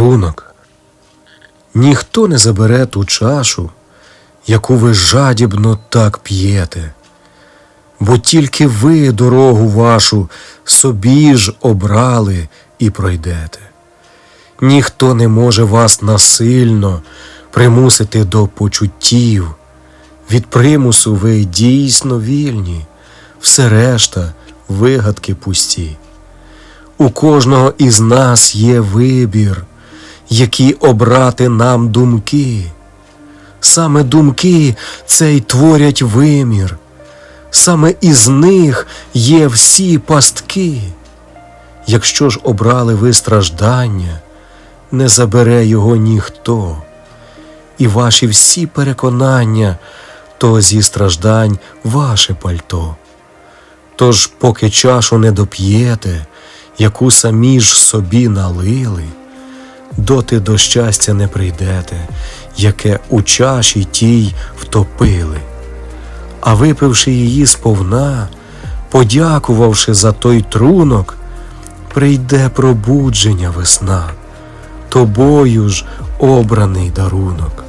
трунок. Ніхто не забере ту чашу, яку ви жадібно так п'єте, бо тільки ви дорогу вашу собі ж обрали і пройдете. Ніхто не може вас насильно примусити до почуттів. Від примусу ви дійсно вільні, все решта вигадки пусті. У кожного із нас є вибір, які обрати нам думки. Саме думки цей творять вимір, саме із них є всі пастки. Якщо ж обрали ви страждання, не забере його ніхто, і ваші всі переконання то зі страждань ваше пальто. Тож, поки чашу не доп'єте, яку самі ж собі налили, доти до щастя не прийдете, яке у чаші тій втопили. А випивши її сповна, подякувавши за той трунок, прийде пробудження весна, тобою ж обраний дарунок.